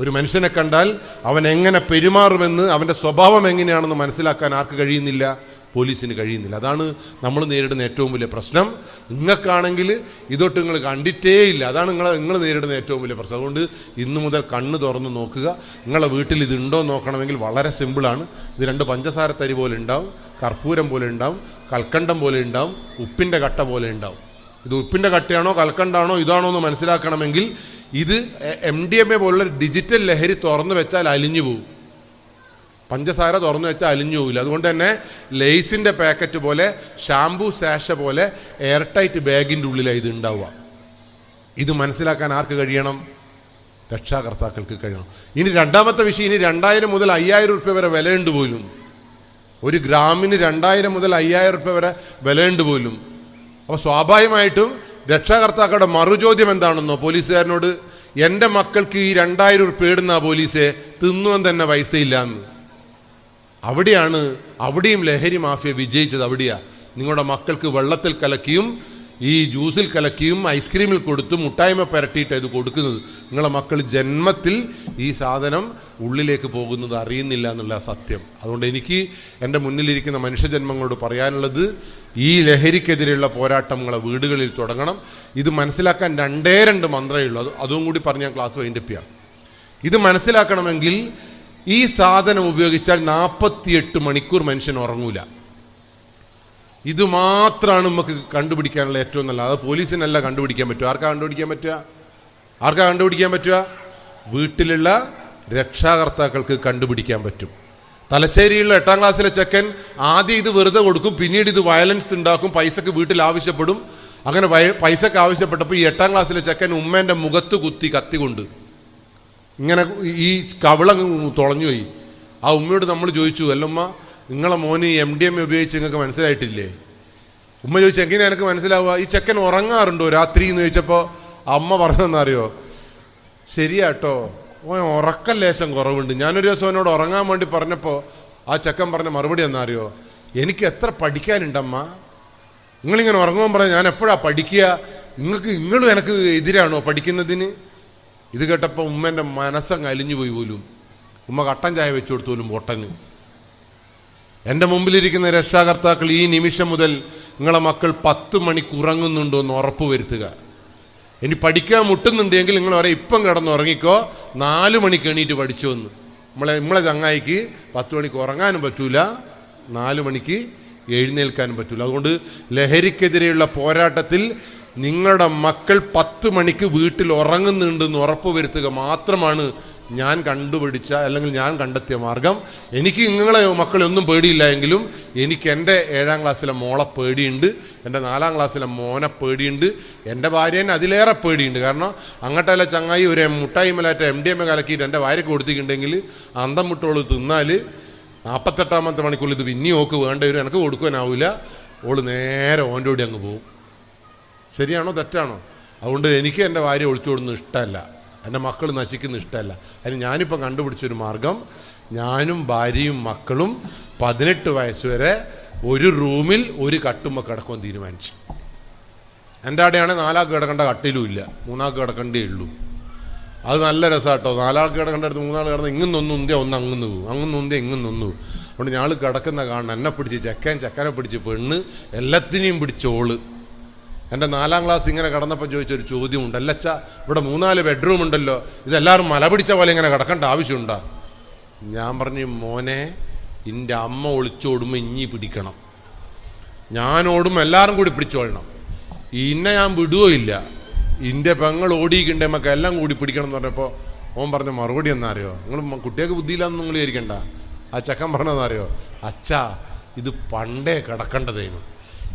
ഒരു മനുഷ്യനെ കണ്ടാൽ അവൻ എങ്ങനെ പെരുമാറുമെന്ന് അവന്റെ സ്വഭാവം എങ്ങനെയാണെന്ന് മനസ്സിലാക്കാൻ ആർക്ക് കഴിയുന്നില്ല? പോലീസിന് കഴിയുന്നില്ല. അതാണ് നമ്മൾ നേരിടുന്ന ഏറ്റവും വലിയ പ്രശ്നം. നിങ്ങൾക്കാണെങ്കിൽ ഇതൊട്ട് നിങ്ങൾ കണ്ടിട്ടേ ഇല്ല അതാണ് നിങ്ങൾ നിങ്ങൾ നേരിടുന്ന ഏറ്റവും വലിയ പ്രശ്നം. അതുകൊണ്ട് ഇന്നു മുതൽ കണ്ണ് തുറന്ന് നോക്കുക. നിങ്ങളെ വീട്ടിൽ ഇതുണ്ടോ നോക്കണമെങ്കിൽ വളരെ സിമ്പിളാണ് ഇത് രണ്ട് പഞ്ചസാര തരി പോലെ ഉണ്ടാവും കർപ്പൂരം പോലെ ഉണ്ടാവും കൽക്കണ്ടം പോലെ ഉണ്ടാവും ഉപ്പിന്റെ കട്ട പോലെ ഉണ്ടാവും. ഇത് ഉപ്പിന്റെ കട്ടയാണോ കൽക്കണ്ടാണോ ഇതാണോ എന്ന് മനസ്സിലാക്കണമെങ്കിൽ ഇത് എം ഡി എം എ പോലുള്ള ഡിജിറ്റൽ ലഹരി തുറന്നു വെച്ചാൽ അലിഞ്ഞു പോകും പഞ്ചസാര തുറന്നു വെച്ചാൽ അലിഞ്ഞു പോകില്ല അതുകൊണ്ട് തന്നെ ലേസിന്റെ പാക്കറ്റ് പോലെ ഷാംപൂ സാഷ പോലെ എയർ ടൈറ്റ് ബാഗിന്റെ ഉള്ളിലാണ് ഇത് ഉണ്ടാവുക. ഇത് മനസ്സിലാക്കാൻ ആർക്ക് കഴിയണം? രക്ഷാകർത്താക്കൾക്ക് കഴിയണം. ഇനി രണ്ടാമത്തെ വിഷയം ഇനി രണ്ടായിരം മുതൽ അയ്യായിരം റുപ്യ വരെ വിലയുണ്ട് പോലും. ഒരു ഗ്രാമിന് രണ്ടായിരം മുതൽ അയ്യായിരം റുപ്യ വരെ വിലയുണ്ട് പോലും. അപ്പോൾ സ്വാഭാവികമായിട്ടും രക്ഷാകർത്താക്കളുടെ മറുചോദ്യം എന്താണെന്നോ പോലീസുകാരനോട് എന്റെ മക്കൾക്ക് ഈ രണ്ടായിരം ഉറുപ്പ് ഇടുന്ന പോലീസെ തിന്നുവാൻ തന്നെ പൈസയില്ല എന്ന് അവിടെയാണ് അവിടെയും ലഹരി മാഫിയ വിജയിച്ചത് അവിടെയാ. നിങ്ങളുടെ മക്കൾക്ക് വെള്ളത്തിൽ കലക്കിയും ഈ ജ്യൂസിൽ കലക്കിയും ഐസ്ക്രീമിൽ കൊടുത്തും മുട്ടായ്മ പുരട്ടിയിട്ട് ഇത് കൊടുക്കുന്നത് നിങ്ങളെ മക്കൾ ജന്മത്തിൽ ഈ സാധനം ഉള്ളിലേക്ക് പോകുന്നത് അറിയുന്നില്ല എന്നുള്ള സത്യം. അതുകൊണ്ട് എനിക്ക് എന്റെ മുന്നിലിരിക്കുന്ന മനുഷ്യജന്മങ്ങളോട് പറയാനുള്ളത് ഈ ലഹരിക്കെതിരെയുള്ള പോരാട്ടം നിങ്ങളെ വീടുകളിൽ തുടങ്ങണം. ഇത് മനസ്സിലാക്കാൻ രണ്ടേ രണ്ട് മന്ത്രമേ ഉള്ളൂ. അത് അതും കൂടി പറഞ്ഞ് ഞാൻ ക്ലാസ് വൈൻഡപ്പ് ചെയ്യാം. ഇത് മനസ്സിലാക്കണമെങ്കിൽ ഈ സാധനം ഉപയോഗിച്ചാൽ നാൽപ്പത്തിയെട്ട് മണിക്കൂർ മനുഷ്യൻ ഉറങ്ങൂല. ഇത് മാത്രമാണ് നമുക്ക് കണ്ടുപിടിക്കാനുള്ള ഏറ്റവും നല്ല അത് പോലീസിനല്ല കണ്ടുപിടിക്കാൻ പറ്റുക. ആർക്കാ കണ്ടുപിടിക്കാൻ പറ്റുക? ആർക്കാ കണ്ടുപിടിക്കാൻ പറ്റുക? വീട്ടിലുള്ള രക്ഷാകർത്താക്കൾക്ക് കണ്ടുപിടിക്കാൻ പറ്റും. തലശ്ശേരിയിലുള്ള എട്ടാം ക്ലാസ്സിലെ ചെക്കൻ ആദ്യം ഇത് വെറുതെ കൊടുക്കും പിന്നീട് ഇത് വയലൻസ് ഉണ്ടാക്കും പൈസക്ക് വീട്ടിൽ ആവശ്യപ്പെടും. അങ്ങനെ പൈസക്ക് ആവശ്യപ്പെട്ടപ്പോൾ ഈ എട്ടാം ക്ലാസ്സിലെ ചെക്കൻ ഉമ്മേന്റെ മുഖത്ത് കുത്തി കത്തി കൊണ്ട് ഇങ്ങനെ ഈ കവിളങ്ങ് തുളഞ്ഞുപോയി. ആ ഉമ്മയോട് നമ്മൾ ചോദിച്ചു അല്ലമ്മ നിങ്ങളെ മോന് എം ഡി എം ഉപയോഗിച്ച് നിങ്ങൾക്ക് മനസ്സിലായിട്ടില്ലേ? ഉമ്മ ചോദിച്ചു എങ്ങനെയാ എനിക്ക് മനസ്സിലാവുക? ഈ ചെക്കൻ ഉറങ്ങാറുണ്ടോ രാത്രി? എന്ന് ചോദിച്ചപ്പോൾ അമ്മ പറഞ്ഞതെന്നറിയോ? ശരിയാട്ടോ ഓൻ ഉറക്ക ലേശം കുറവുണ്ട്. ഞാനൊരു ദിവസം അവനോട് ഉറങ്ങാൻ വേണ്ടി പറഞ്ഞപ്പോൾ ആ ചെക്കൻ പറഞ്ഞ മറുപടി എന്നറിയോ എനിക്ക് എത്ര പഠിക്കാനുണ്ടമ്മ? നിങ്ങളിങ്ങനെ ഉറങ്ങുമ്പോൾ പറഞ്ഞു ഞാൻ എപ്പോഴാണ് പഠിക്കുക? നിങ്ങൾക്ക് നിങ്ങളും എനിക്ക് എതിരാണോ പഠിക്കുന്നതിന്? ഇത് കേട്ടപ്പോൾ ഉമ്മേന്റെ മനസ്സങ്ങ് അലിഞ്ഞു പോയി പോലും. ഉമ്മ കട്ടൻ ചായ വെച്ചു കൊടുത്തു പോലും പൊട്ടന് എന്റെ മുമ്പിലിരിക്കുന്ന രക്ഷാകർത്താക്കൾ ഈ നിമിഷം മുതൽ നിങ്ങളെ മക്കൾ പത്ത് മണിക്ക് ഉറങ്ങുന്നുണ്ടോ എന്ന് ഉറപ്പ് വരുത്തുക. ഇനി പഠിക്കാൻ മുട്ടുന്നുണ്ടെങ്കിൽ നിങ്ങൾ അവരെ ഇപ്പം കിടന്നുറങ്ങിക്കോ നാല് മണിക്ക് എണീറ്റ് പഠിച്ചു എന്ന്. നമ്മളെ നമ്മളെ ചങ്ങായിക്ക് പത്ത് മണിക്ക് ഉറങ്ങാനും പറ്റൂല. നാല് മണിക്ക് എഴുന്നേൽക്കാനും പറ്റൂല. അതുകൊണ്ട് ലഹരിക്കെതിരെയുള്ള പോരാട്ടത്തിൽ നിങ്ങളുടെ മക്കൾ പത്ത് മണിക്ക് വീട്ടിൽ ഉറങ്ങുന്നുണ്ടെന്ന് ഉറപ്പ് വരുത്തുക മാത്രമാണ് ഞാൻ കണ്ടുപിടിച്ച അല്ലെങ്കിൽ ഞാൻ കണ്ടെത്തിയ മാർഗം എനിക്ക് നിങ്ങളെ മക്കളെ ഒന്നും പേടിയില്ല എങ്കിലും എനിക്ക് എന്റെ ഏഴാം ക്ലാസ്സിലെ മോളെ പേടിയുണ്ട് എന്റെ നാലാം ക്ലാസ്സിലെ മോനെ പേടിയുണ്ട് എന്റെ ഭാര്യേനെ അതിലേറെ പേടിയുണ്ട്. കാരണം അങ്ങോട്ടല്ല ചങ്ങായി ഒരു മുട്ടായി മലാറ്റ എം ഡി എം എ കലക്കിയിട്ട് എന്റെ ഭാര്യയ്ക്ക് കൊടുത്തിട്ടുണ്ടെങ്കിൽ അന്തം മുട്ടോൾ തിന്നാൽ നാൽപ്പത്തെട്ടാമത്തെ മണിക്കുള്ളിൽ ഇത് പിന്നെ ഓക്ക് വേണ്ട വരും എനിക്ക് കൊടുക്കാനാവില്ല ഓൾ നേരെ ഓന്റെ കൂടി അങ്ങ് പോവും ശരിയാണോ തെറ്റാണോ? അതുകൊണ്ട് എനിക്ക് എന്റെ ഭാര്യ ഒളിച്ചോടുന്നത് ഇഷ്ടമല്ല. എന്റെ മക്കൾ നശിക്കുന്ന ഇഷ്ടമല്ല. അതിന് ഞാനിപ്പോൾ കണ്ടുപിടിച്ചൊരു മാർഗം ഞാനും ഭാര്യയും മക്കളും പതിനെട്ട് വയസ്സ് വരെ ഒരു റൂമിൽ ഒരു കട്ടുമ്പോൾ കിടക്കുമെന്ന് തീരുമാനിച്ചു. എന്റെ അവിടെയാണെങ്കിൽ നാലാൾക്ക് കിടക്കേണ്ട കട്ടിലും ഇല്ല. മൂന്നാൾക്ക് കിടക്കേണ്ടേ ഉള്ളൂ. അത് നല്ല രസമാട്ടോ നാലാൾക്ക് കിടക്കേണ്ട അടുത്ത് മൂന്നാൾ കിടന്ന് ഇങ്ങും നൊന്നും ഉന്തിയ ഒന്ന് അങ്ങുന്ന് പോകും അങ്ങ് നൊന്തിയ ഇങ്ങും നിന്നു അതുകൊണ്ട് ഞാൾ കിടക്കുന്ന കാണണം. എന്നെ പിടിച്ച് ചെക്കൻ ചെക്കനെ പിടിച്ച് പെണ്ണ് എല്ലാത്തിനെയും പിടിച്ചോൾ എന്റെ നാലാം ക്ലാസ് ഇങ്ങനെ കടന്നപ്പോൾ ചോദിച്ചൊരു ചോദ്യമുണ്ട്. അല്ലച്ച ഇവിടെ മൂന്നാൽ ബെഡ്റൂം ഉണ്ടല്ലോ. ഇതെല്ലാവരും മല പിടിച്ച പോലെ ഇങ്ങനെ കിടക്കേണ്ട ആവശ്യമുണ്ടോ? ഞാൻ പറഞ്ഞു മോനെ എന്റെ അമ്മ ഒളിച്ചോടുമ്പോൾ ഇഞ്ഞി പിടിക്കണം. ഞാനോടും എല്ലാവരും കൂടി പിടിച്ചോളണം. ഇന്നെ ഞാൻ വിടുകയോ ഇല്ല. ഇന്റെ പെങ്ങൾ ഓടിയിക്കണ്ടേ നമുക്ക് എല്ലാം കൂടി പിടിക്കണം എന്ന് പറഞ്ഞപ്പോൾ ഓൻ പറഞ്ഞ മറുപടി എന്നറിയോ നിങ്ങൾ കുട്ടികൾക്ക് ബുദ്ധിയില്ലാന്ന് നിങ്ങൾ വിചാരിക്കണ്ട. ആ ചക്കൻ പറഞ്ഞതെന്നറിയോ അച്ഛാ ഇത് പണ്ടേ കിടക്കേണ്ടതേനു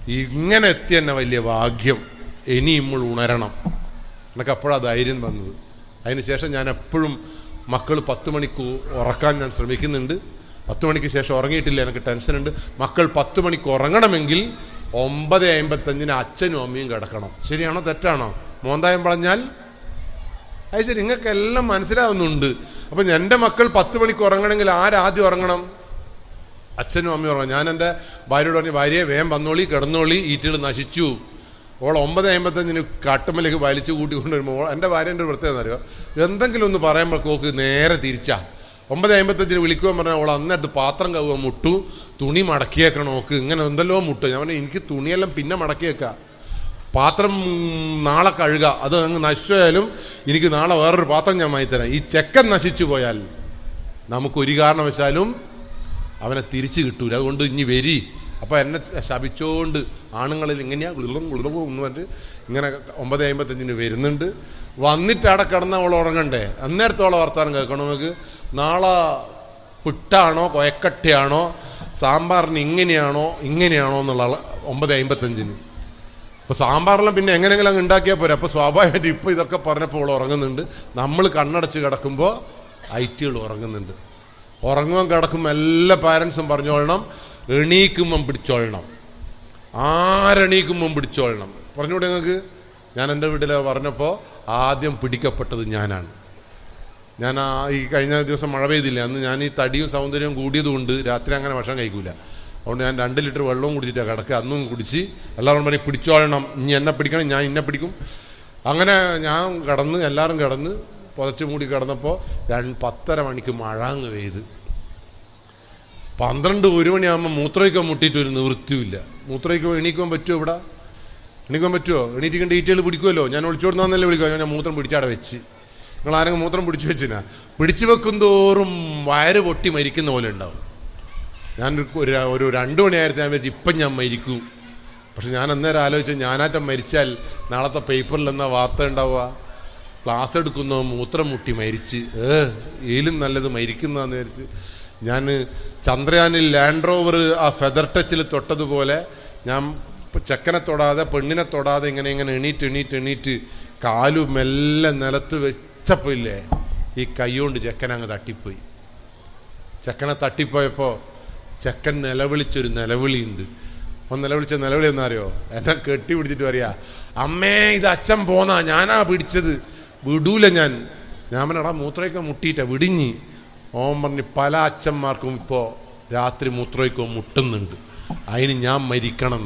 ഇങ്ങനെ എത്തി തന്നെ വലിയ ഭാഗ്യം. ഇനി നമ്മൾ ഉണരണം. എനിക്ക് അപ്പോഴാണ് ധൈര്യം വന്നത്. അതിനുശേഷം ഞാൻ എപ്പോഴും മക്കൾ പത്ത് മണിക്ക് ഉറക്കാൻ ഞാൻ ശ്രമിക്കുന്നുണ്ട്. പത്ത് മണിക്ക് ശേഷം ഉറങ്ങിയിട്ടില്ല എനിക്ക് ടെൻഷനുണ്ട്. മക്കൾ പത്ത് മണിക്ക് ഉറങ്ങണമെങ്കിൽ ഒമ്പത് അമ്പത്തഞ്ചിന് അച്ഛനും അമ്മയും കിടക്കണം. ശരിയാണോ തെറ്റാണോ? മോന്തായം പറഞ്ഞാൽ? അത് ശരി നിങ്ങൾക്ക് എല്ലാം മനസ്സിലാവുന്നുണ്ട്. അപ്പം എന്റെ മക്കൾ പത്ത് മണിക്ക് ഉറങ്ങണമെങ്കിൽ ആരാദ്യം ഉറങ്ങണം? അച്ഛനും അമ്മയും പറഞ്ഞു ഞാൻ എന്റെ ഭാര്യയോട് പറഞ്ഞു ഭാര്യയെ വേഗം വന്നോളി കിടന്നോളി ഈറ്റിൽ നശിച്ചു. ഓൾ ഒമ്പത് അമ്പത്തഞ്ചിന് കട്ടുമ്മലേക്ക് വലിച്ചു കൂട്ടി കൊണ്ടുവരുമ്പോൾ എന്റെ ഭാര്യന്റെ ഒരു പ്രത്യേകത അറിയോ? എന്തെങ്കിലും ഒന്ന് പറയുമ്പോൾ കോക്ക് നേരെ തിരിച്ചാ. ഒമ്പത് അമ്പത്തഞ്ചിന് വിളിക്കുവാൻ പറഞ്ഞാൽ അവൾ അന്നേരത്ത് പാത്രം കവുക മുട്ടു തുണി മടക്കിയേക്കണം നോക്ക്. ഇങ്ങനെ എന്തെല്ലോ മുട്ടു. ഞാൻ പറഞ്ഞു എനിക്ക് തുണിയെല്ലാം പിന്നെ മടക്കിയേക്കാം. പാത്രം നാളെ കഴുകുക അത് അങ്ങ് നശിച്ചായാലും എനിക്ക് നാളെ വേറൊരു പാത്രം ഞാൻ വാങ്ങിത്തരാം. ഈ ചെക്കൻ നശിച്ചു പോയാൽ നമുക്കൊരു കാരണവശാലും അവനെ തിരിച്ചു കിട്ടൂല. അതുകൊണ്ട് ഇനി വരി. അപ്പോൾ എന്നെ ശപിച്ചുകൊണ്ട് ആണുങ്ങളിൽ ഇങ്ങനെയാ ഗുളിതം ഗുളിതം എന്ന് പറഞ്ഞിട്ട് ഇങ്ങനെ ഒമ്പത് അമ്പത്തഞ്ചിന് വരുന്നുണ്ട്. വന്നിട്ട് അവിടെ കിടന്ന അവൾ ഉറങ്ങണ്ടേ? അന്നേരത്തോളം വർത്താനം കേൾക്കണം നമുക്ക് നാളെ പുട്ടാണോ കൊയക്കട്ടയാണോ സാമ്പാറിന് ഇങ്ങനെയാണോ ഇങ്ങനെയാണോ എന്നുള്ള ഒമ്പത് അമ്പത്തഞ്ചിന്. അപ്പോൾ സാമ്പാറെല്ലാം പിന്നെ എങ്ങനെയെങ്കിലും അങ്ങ് ഉണ്ടാക്കിയാൽ പോരെ. അപ്പോൾ സ്വാഭാവികമായിട്ട് ഇപ്പോൾ ഇതൊക്കെ പറഞ്ഞപ്പോൾ ഉറങ്ങുന്നുണ്ട്. നമ്മൾ കണ്ണടച്ച് കിടക്കുമ്പോൾ ഐ ടികൾ ഉറങ്ങുന്നുണ്ട്. ഉറങ്ങുവാൻ കിടക്കും എല്ലാ പാരൻസും പറഞ്ഞോളണം എണീക്കുമ്പം പിടിച്ചോളണം. ആരെണീക്കുമ്പം പിടിച്ചോളണം. പറഞ്ഞുകൂടെ നിങ്ങൾക്ക് ഞാൻ എന്റെ വീട്ടിൽ പറഞ്ഞപ്പോൾ ആദ്യം പിടിക്കപ്പെട്ടത് ഞാനാണ്. ഞാൻ ആ ഈ കഴിഞ്ഞ ദിവസം മഴ പെയ്തില്ല അന്ന് ഞാൻ ഈ തടിയും സൗന്ദര്യവും കൂടിയതുകൊണ്ട് രാത്രി അങ്ങനെ ഭക്ഷണം കഴിക്കൂല. അതുകൊണ്ട് ഞാൻ രണ്ട് ലിറ്റർ വെള്ളവും കുടിച്ചിട്ടാണ് കിടക്കുക. അന്നും കുടിച്ച് എല്ലാവരും പറഞ്ഞ് പിടിച്ചോളണം. ഇനി എന്നെ പിടിക്കണം ഞാൻ ഇന്നെ പിടിക്കും. അങ്ങനെ ഞാൻ കിടന്ന് എല്ലാവരും കിടന്ന് പുതച്ച് മൂടി കിടന്നപ്പോൾ രണ്ട് പത്തര മണിക്ക് മഴ അങ്ങ് പെയ്ത്. പന്ത്രണ്ട് ഒരു മണിയാകുമ്പോൾ മൂത്രമൊഴിക്കാൻ മുട്ടിയിട്ട് ഒരു നിവൃത്തിയില്ല മൂത്രയ്ക്ക് എണീക്കാൻ പറ്റുമോ ഇവിടെ? എണീക്കാൻ പറ്റുമോ എണീറ്റിക്കാൻ ഡീറ്റെയിൽ പിടിക്കുമല്ലോ ഞാൻ ഒളിച്ചോടുന്നല്ലേ വിളിക്കുക ഞാൻ മൂത്രം പിടിച്ചവിടെ വെച്ച്. നിങ്ങൾ ആരെങ്കിലും മൂത്രം പിടിച്ചു വെച്ചിനാ? പിടിച്ചു വെക്കും തോറും വയറ് പൊട്ടി മരിക്കുന്ന പോലെ ഉണ്ടാവും. ഞാൻ ഒരു ഒരു രണ്ട് മണിയായിരത്തി ഞാൻ വെച്ച് ഇപ്പം ഞാൻ മരിക്കൂ. പക്ഷെ ഞാൻ അന്നേരം ആലോചിച്ച് ഞാനാറ്റം മരിച്ചാൽ നാളത്തെ പേപ്പറിൽ എന്നാ വാർത്ത ഉണ്ടാവുക? ക്ലാസ് എടുക്കുന്നോ? മൂത്രം മുട്ടി മരിച്ച്. ഏ ഏലും നല്ലത് മരിക്കുന്നതെന്ന് വിചാരിച്ച് ഞാൻ ചന്ദ്രയാനിൽ ലാൻഡ് റോവർ ആ ഫെദർ ടച്ചിൽ തൊട്ടതുപോലെ ഞാൻ ചെക്കനെ തൊടാതെ പെണ്ണിനെ തൊടാതെ ഇങ്ങനെ ഇങ്ങനെ എണീറ്റ് എണീറ്റ് എണീറ്റ് കാലു മെല്ലെ നിലത്ത് വെച്ചപ്പോൾ ഇല്ലേ ഈ കൈകൊണ്ട് ചെക്കൻ അങ്ങ് തട്ടിപ്പോയി. ചെക്കനെ തട്ടിപ്പോയപ്പോൾ ചെക്കൻ നിലവിളിച്ചൊരു നിലവിളിയുണ്ട്. ഒന്ന് നിലവിളിച്ച നിലവിളി എന്നറിയോ എന്നെ കെട്ടി പിടിച്ചിട്ട് പറയാ അമ്മേ ഇത് അച്ഛൻ പോന്നാ ഞാനാ പിടിച്ചത്. വിടൂല ഞാൻ. ഞാൻ പറഞ്ഞടാ മൂത്രയൊക്കെ മുട്ടിയിട്ടാ വിടിഞ്ഞി. ഓൻ പറഞ്ഞ് പല അച്ഛന്മാർക്കും ഇപ്പോൾ രാത്രി മൂത്രമൊക്കെ മുട്ടുന്നുണ്ട്. അതിന് ഞാൻ മരിക്കണം.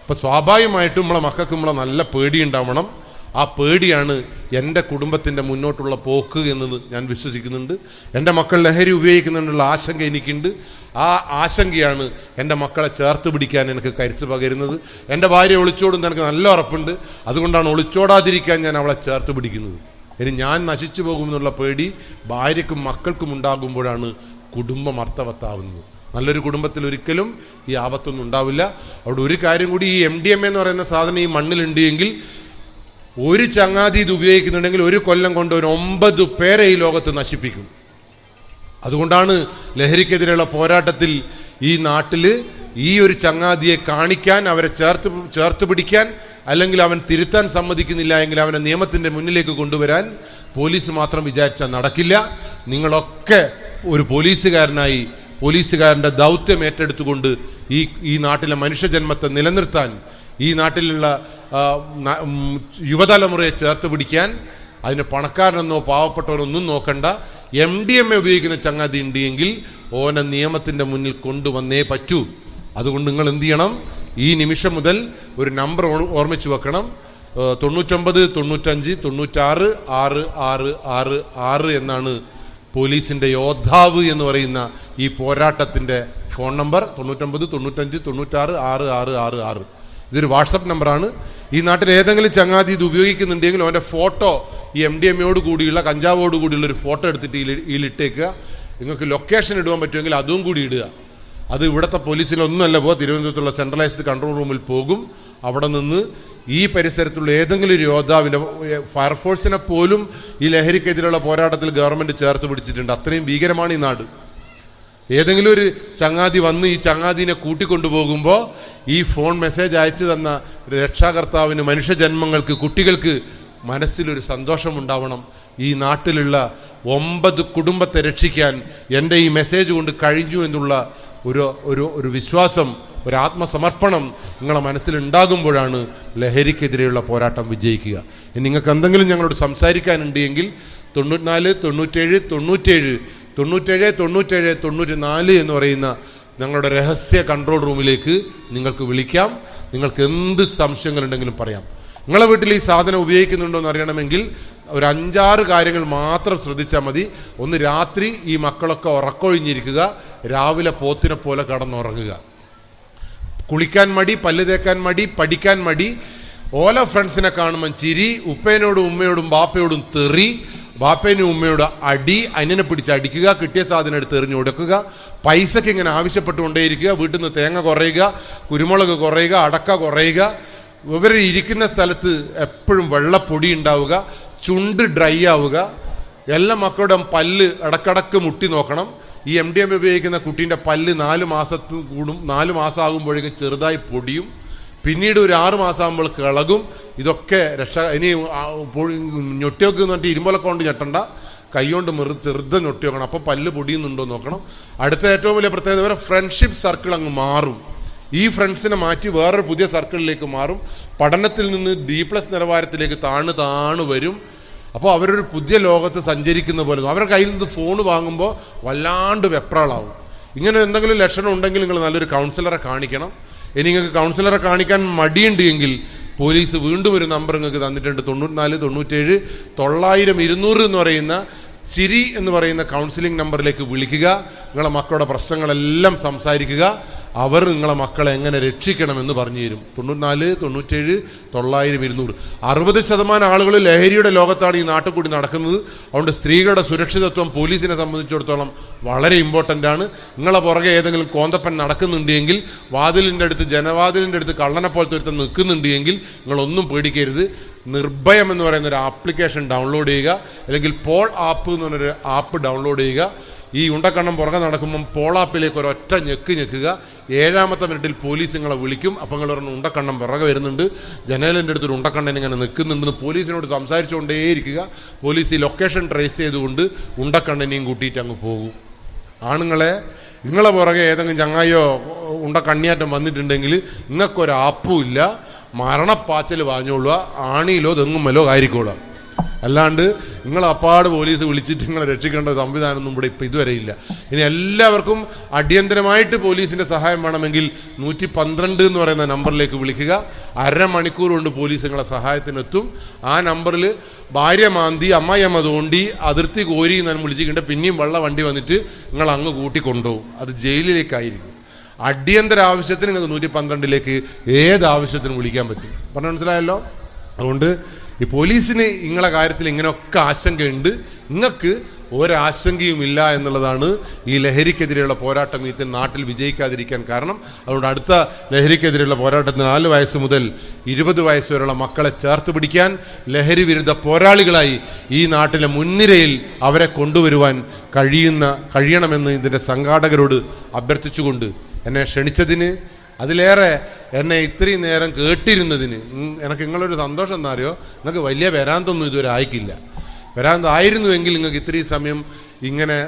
അപ്പോൾ സ്വാഭാവികമായിട്ടും നമ്മളെ മക്കൾക്ക് നമ്മളെ നല്ല പേടി ഉണ്ടാവണം ആ പേടിയാണ് എന്റെ കുടുംബത്തിന്റെ മുന്നോട്ടുള്ള പോക്ക് എന്നത് ഞാൻ വിശ്വസിക്കുന്നുണ്ട്. എന്റെ മക്കൾ ലഹരി ഉപയോഗിക്കുന്നുണ്ടുള്ള ആശങ്ക എനിക്കുണ്ട്. ആ ആശങ്കയാണ് എന്റെ മക്കളെ ചേർത്ത് പിടിക്കാൻ എനിക്ക് കരുത്ത് പകരുന്നത്. എന്റെ ഭാര്യ ഒളിച്ചോടുന്ന എനിക്ക് നല്ല ഉറപ്പുണ്ട്. അതുകൊണ്ടാണ് ഒളിച്ചോടാതിരിക്കാൻ ഞാൻ അവളെ ചേർത്ത് പിടിക്കുന്നത്. ഇനി ഞാൻ നശിച്ചു പോകുമെന്നുള്ള പേടി ഭാര്യയ്ക്കും മക്കൾക്കും ഉണ്ടാകുമ്പോഴാണ് കുടുംബം അർത്ഥവത്താവുന്നത്. നല്ലൊരു കുടുംബത്തിൽ ഒരിക്കലും ഈ ആപത്തൊന്നും ഉണ്ടാവില്ല. അവിടെ ഒരു കാര്യം കൂടി ഈ എം ഡി എം എന്ന് പറയുന്ന സാധനം ഈ മണ്ണിലുണ്ട് എങ്കിൽ ഒരു ചങ്ങാതി ഇത് ഉപയോഗിക്കുന്നുണ്ടെങ്കിൽ ഒരു കൊല്ലം കൊണ്ട് ഒരു ഒമ്പത് പേരെ ഈ ലോകത്ത് നശിപ്പിക്കും. അതുകൊണ്ടാണ് ലഹരിക്കെതിരെയുള്ള പോരാട്ടത്തിൽ ഈ നാട്ടിൽ ഈ ഒരു ചങ്ങാതിയെ കാണിക്കാൻ അവരെ ചേർത്ത് ചേർത്ത് പിടിക്കാൻ അല്ലെങ്കിൽ അവൻ തിരുത്താൻ സമ്മതിക്കുന്നില്ല എങ്കിൽ അവനെ നിയമത്തിന്റെ മുന്നിലേക്ക് കൊണ്ടുവരാൻ പോലീസ് മാത്രം വിചാരിച്ചാൽ നടക്കില്ല. നിങ്ങളൊക്കെ ഒരു പോലീസുകാരനായി പോലീസുകാരന്റെ ദൗത്യം ഏറ്റെടുത്തുകൊണ്ട് ഈ ഈ നാട്ടിലെ മനുഷ്യജന്മത്തെ നിലനിർത്താൻ ഈ നാട്ടിലുള്ള യുവതലമുറയെ ചേർത്ത് പിടിക്കാൻ അതിന് പണക്കാരനെന്നോ പാവപ്പെട്ടവനൊന്നും നോക്കണ്ട. എം ഡി എം എ ഉപയോഗിക്കുന്ന ചങ്ങാതി ഉണ്ടെങ്കിൽ ഓനെ നിയമത്തിന്റെ മുന്നിൽ കൊണ്ടുവന്നേ പറ്റൂ. അതുകൊണ്ട് നിങ്ങൾ എന്ത് ചെയ്യണം? ഈ നിമിഷം മുതൽ ഒരു നമ്പർ ഓർമ്മിച്ചു വെക്കണം. തൊണ്ണൂറ്റൊമ്പത് തൊണ്ണൂറ്റഞ്ച് തൊണ്ണൂറ്റാറ് ആറ് ആറ് ആറ് ആറ് എന്നാണ് പോലീസിന്റെ യോദ്ധാവ് എന്ന് പറയുന്ന ഈ പോരാട്ടത്തിന്റെ ഫോൺ നമ്പർ. തൊണ്ണൂറ്റൊമ്പത് തൊണ്ണൂറ്റഞ്ച് തൊണ്ണൂറ്റാറ് ആറ് ആറ് ആറ് ആറ്. ഇതൊരു വാട്സപ്പ് നമ്പറാണ്. ഈ നാട്ടിൽ ഏതെങ്കിലും ചങ്ങാതി ഇത് ഉപയോഗിക്കുന്നുണ്ടെങ്കിൽ അവന്റെ ഫോട്ടോ ഈ എം ഡി എമ്മയോട് കൂടിയുള്ള കഞ്ചാവോട് കൂടിയുള്ള ഒരു ഫോട്ടോ എടുത്തിട്ട് ഇട്ടേക്കുക നിങ്ങൾക്ക് ലൊക്കേഷൻ ഇടുവാൻ പറ്റുമെങ്കിൽ അതും കൂടി ഇടുക. അത് ഇവിടുത്തെ പോലീസിലൊന്നുമല്ല. പോകുക തിരുവനന്തപുരത്തുള്ള സെൻട്രലൈസ്ഡ് കൺട്രോൾ റൂമിൽ പോകും. അവിടെ നിന്ന് ഈ പരിസരത്തുള്ള ഏതെങ്കിലും യോദ്ധാവിന്റെ ഫയർഫോഴ്സിനെ പോലും ഈ ലഹരിക്കെതിരെയുള്ള പോരാട്ടത്തിൽ ഗവൺമെന്റ് ചേർത്ത് പിടിച്ചിട്ടുണ്ട്. അത്രയും ഭീകരമാണ് ഈ നാട്. ഏതെങ്കിലും ഒരു ചങ്ങാതി വന്ന് ഈ ചങ്ങാതിനെ കൂട്ടിക്കൊണ്ടുപോകുമ്പോൾ ഈ ഫോൺ മെസ്സേജ് അയച്ചു തന്ന രക്ഷാകർത്താവിന് മനുഷ്യജന്മങ്ങൾക്ക് കുട്ടികൾക്ക് മനസ്സിലൊരു സന്തോഷമുണ്ടാവണം. ഈ നാട്ടിലുള്ള ഒമ്പത് കുടുംബത്തെ രക്ഷിക്കാൻ എന്റെ ഈ മെസ്സേജ് കൊണ്ട് കഴിഞ്ഞു എന്നുള്ള ഒരു ഒരു ഒരു വിശ്വാസം ഒരു ആത്മസമർപ്പണം നിങ്ങളെ മനസ്സിലുണ്ടാകുമ്പോഴാണ് ലഹരിക്കെതിരെയുള്ള പോരാട്ടം വിജയിക്കുക. ഇനി നിങ്ങൾക്ക് എന്തെങ്കിലും ഞങ്ങളോട് സംസാരിക്കാനുണ്ട് എങ്കിൽ തൊണ്ണൂറ്റിനാല് തൊണ്ണൂറ്റേഴ് തൊണ്ണൂറ്റേഴ് തൊണ്ണൂറ്റേഴ് തൊണ്ണൂറ്റേഴ് തൊണ്ണൂറ്റി നാല് എന്ന് പറയുന്ന ഞങ്ങളുടെ രഹസ്യ കൺട്രോൾ റൂമിലേക്ക് നിങ്ങൾക്ക് വിളിക്കാം. നിങ്ങൾക്ക് എന്ത് സംശയങ്ങളുണ്ടെങ്കിലും പറയാം. നിങ്ങളെ വീട്ടിൽ ഈ സാധനം ഉപയോഗിക്കുന്നുണ്ടോ എന്ന് അറിയണമെങ്കിൽ ഒരു അഞ്ചാറ് കാര്യങ്ങൾ മാത്രം ശ്രദ്ധിച്ചാൽ മതി. ഒന്ന് രാത്രി ഈ മക്കളൊക്കെ ഉറക്കൊഴിഞ്ഞിരിക്കുക. രാവിലെ പോത്തിനെ പോലെ കടന്നുറങ്ങുക. കുളിക്കാൻ മടി പല്ല് തേക്കാൻ മടി പഠിക്കാൻ മടി ഓല ഫ്രണ്ട്സിനെ കാണുമ്പം ചിരി ഉപ്പേനോടും ഉമ്മയോടും ബാപ്പയോടും തെറി ബാപ്പേനും ഉമ്മയോട് അടി അന്യനെ പിടിച്ച് അടിക്കുക കിട്ടിയ സാധനം എടുത്ത് എറിഞ്ഞു കൊടുക്കുക പൈസയ്ക്ക് ഇങ്ങനെ ആവശ്യപ്പെട്ടുകൊണ്ടേയിരിക്കുക വീട്ടിൽ നിന്ന് തേങ്ങ കുറയുക കുരുമുളക് കുറയുക അടക്ക കുറയുക ഇവർ ഇരിക്കുന്ന സ്ഥലത്ത് എപ്പോഴും വെള്ളപ്പൊടി ഉണ്ടാവുക ചുണ്ട് ഡ്രൈ ആവുക എല്ലാ മക്കളുടെയും പല്ല് ഇടക്കിടക്ക് മുട്ടി നോക്കണം ഈ എം ഡി എം ഉപയോഗിക്കുന്ന കുട്ടീന്റെ പല്ല് നാല് മാസത്തിൽ കൂടും. നാല് മാസം ആകുമ്പോഴേക്കും ചെറുതായി പൊടിയും. പിന്നീട് ഒരു ആറ് മാസം ആകുമ്പോൾ കിളകും. ഇതൊക്കെ രക്ഷ ഇനി ഞൊട്ടിയൊക്കെ എന്ന് പറഞ്ഞിട്ട് ഇരുമ്പൊലൊക്കെ കൊണ്ട് ഞെട്ടണ്ട. കൈകൊണ്ട് മെറു ചെറുത് ഞൊട്ടി വെക്കണം. അപ്പോൾ പല്ല് പൊടിയുന്നുണ്ടോ നോക്കണം. അടുത്ത ഏറ്റവും വലിയ പ്രത്യേകത വരെ ഫ്രണ്ട്ഷിപ്പ് സർക്കിൾ അങ്ങ് മാറും. ഈ ഫ്രണ്ട്സിനെ മാറ്റി വേറൊരു പുതിയ സർക്കിളിലേക്ക് മാറും. പഠനത്തിൽ നിന്ന് ഡി പ്ലസ് നിലവാരത്തിലേക്ക് താണു താണു വരും. അപ്പോൾ അവരൊരു പുതിയ ലോകത്ത് സഞ്ചരിക്കുന്ന പോലെ. അവരുടെ കയ്യിൽ നിന്ന് ഫോൺ വാങ്ങുമ്പോൾ വല്ലാണ്ട് വെപ്രാളാവും. ഇങ്ങനെ എന്തെങ്കിലും ലക്ഷണം ഉണ്ടെങ്കിൽ നിങ്ങൾ നല്ലൊരു കൗൺസിലറെ കാണിക്കണം. ഇനി നിങ്ങൾക്ക് കൗൺസിലറെ കാണിക്കാൻ മടിയുണ്ട് എങ്കിൽ പോലീസ് വീണ്ടും ഒരു നമ്പർ നിങ്ങൾക്ക് തന്നിട്ടുണ്ട്. തൊണ്ണൂറ്റിനാല് തൊണ്ണൂറ്റേഴ് തൊള്ളായിരം ഇരുന്നൂറ് എന്ന് പറയുന്ന ചിരി എന്ന് പറയുന്ന കൗൺസിലിംഗ് നമ്പറിലേക്ക് വിളിക്കുക. നിങ്ങളുടെ മക്കളുടെ പ്രശ്നങ്ങളെല്ലാം സംസാരിക്കുക. അവർ നിങ്ങളെ മക്കളെ എങ്ങനെ രക്ഷിക്കണമെന്ന് പറഞ്ഞു തരും. തൊണ്ണൂറ്റിനാല് തൊണ്ണൂറ്റേഴ് തൊള്ളായിരം ഇരുന്നൂറ്. അറുപത് ശതമാനം ആളുകൾ ലഹരിയുടെ ലോകത്താണ് ഈ നാട്ടിൽ കൂടി നടക്കുന്നത്. അതുകൊണ്ട് സ്ത്രീകളുടെ സുരക്ഷിതത്വം പോലീസിനെ സംബന്ധിച്ചിടത്തോളം വളരെ ഇമ്പോർട്ടന്റ് ആണ്. നിങ്ങളെ പുറകെ ഏതെങ്കിലും കോന്തപ്പൻ നടക്കുന്നുണ്ടെങ്കിൽ വാതിലിന്റെ അടുത്ത് ജനവാതിലിന്റെ അടുത്ത് കള്ളനെ പോലത്തെ ഒരുത്തൻ നിൽക്കുന്നുണ്ട് എങ്കിൽ നിങ്ങളൊന്നും പേടിക്കരുത്. നിർഭയം എന്ന് പറയുന്ന ഒരു ആപ്ലിക്കേഷൻ ഡൗൺലോഡ് ചെയ്യുക. അല്ലെങ്കിൽ പോൾ ആപ്പ് എന്ന് പറഞ്ഞൊരു ആപ്പ് ഡൗൺലോഡ് ചെയ്യുക. ഈ ഉണ്ടക്കണ്ണം പുറകെ നടക്കുമ്പം പോൾ ആപ്പിലേക്ക് ഒരു ഒറ്റ ഞെക്ക് ഞെക്കുക. ഏഴാമത്തെ മിനിറ്റിൽ പോലീസ് നിങ്ങളെ വിളിക്കും. അപ്പം നിങ്ങൾ പറഞ്ഞു ഉണ്ടക്കണ്ണം പിറകെ വരുന്നുണ്ട്. ജനലിന്റെ അടുത്തൊരു ഉണ്ടക്കണ്ണൻ ഇങ്ങനെ നിൽക്കുന്നുണ്ടെന്ന് പോലീസിനോട് സംസാരിച്ചുകൊണ്ടേയിരിക്കുക. പോലീസ് ഈ ലൊക്കേഷൻ ട്രേസ് ചെയ്തുകൊണ്ട് ഉണ്ടക്കണ്ണനെയും കൂട്ടിയിട്ട് അങ്ങ് പോകും. ആണുങ്ങളെ നിങ്ങളെ പുറകെ ഏതെങ്കിലും ചങ്ങായോ ഉണ്ട കണ്ണിയാറ്റം വന്നിട്ടുണ്ടെങ്കിൽ നിങ്ങൾക്കൊരാപ്പുമില്ല മരണപ്പാച്ചൽ വാങ്ങിക്കൊള്ളുക. ആണിയിലോ തെങ്ങുമ്മലോ ആയിരിക്കോളുക അല്ലാണ്ട് നിങ്ങൾ അപ്പാട് പോലീസ് വിളിച്ചിട്ട് നിങ്ങളെ രക്ഷിക്കേണ്ട സംവിധാനമൊന്നും ഇവിടെ ഇപ്പം ഇതുവരെ ഇല്ല. ഇനി എല്ലാവർക്കും അടിയന്തരമായിട്ട് പോലീസിന്റെ സഹായം വേണമെങ്കിൽ നൂറ്റി പന്ത്രണ്ട് എന്ന് പറയുന്ന നമ്പറിലേക്ക് വിളിക്കുക. അരമണിക്കൂർ കൊണ്ട് പോലീസ് നിങ്ങളെ സഹായത്തിനെത്തും. ആ നമ്പറിൽ ഭാര്യ മാന്തി അമ്മായിയമ്മ തോണ്ടി അതിർത്തി കോരി ഞാൻ വിളിച്ചിട്ടുണ്ട്. പിന്നെയും വെള്ള വണ്ടി വന്നിട്ട് നിങ്ങൾ അങ്ങ് കൂട്ടിക്കൊണ്ടുപോകും. അത് ജയിലിലേക്കായിരിക്കും. അടിയന്തര ആവശ്യത്തിന് നിങ്ങൾക്ക് നൂറ്റി പന്ത്രണ്ടിലേക്ക് ഏത് ആവശ്യത്തിനും വിളിക്കാൻ പറ്റും. പറഞ്ഞു മനസ്സിലായല്ലോ? അതുകൊണ്ട് ഈ പോലീസിന് നിങ്ങളെ കാര്യത്തിൽ ഇങ്ങനെയൊക്കെ ആശങ്കയുണ്ട്. നിങ്ങൾക്ക് ഒരാശങ്കയുമില്ല എന്നുള്ളതാണ് ഈ ലഹരിക്കെതിരെയുള്ള പോരാട്ടം ഈ നാട്ടിൽ വിജയിക്കാതിരിക്കാൻ കാരണം. അതുകൊണ്ട് അടുത്ത ലഹരിക്കെതിരെയുള്ള പോരാട്ടത്തിന് നാല് വയസ്സ് മുതൽ ഇരുപത് വയസ്സ് വരെയുള്ള മക്കളെ ചേർത്ത് പിടിക്കാൻ ലഹരി വിരുദ്ധ പോരാളികളായി ഈ നാട്ടിലെ മുൻനിരയിൽ അവരെ കൊണ്ടുവരുവാൻ കഴിയുന്ന കഴിയണമെന്ന് ഇതിന്റെ സംഘാടകരോട് അഭ്യർത്ഥിച്ചുകൊണ്ട് എന്നെ ക്ഷണിച്ചതിന് അതിലേറെ എന്നെ ഇത്രയും നേരം കേട്ടിരുന്നതിന് എനിക്ക് നിങ്ങളൊരു സന്തോഷം എന്താ അറിയോ? നിങ്ങൾക്ക് വലിയ വരാന്തൊന്നും ഇതുവരെ ആയിക്കില്ല. വരാന്തായിരുന്നുവെങ്കിൽ നിങ്ങൾക്ക് ഇത്രയും സമയം ഇങ്ങനെ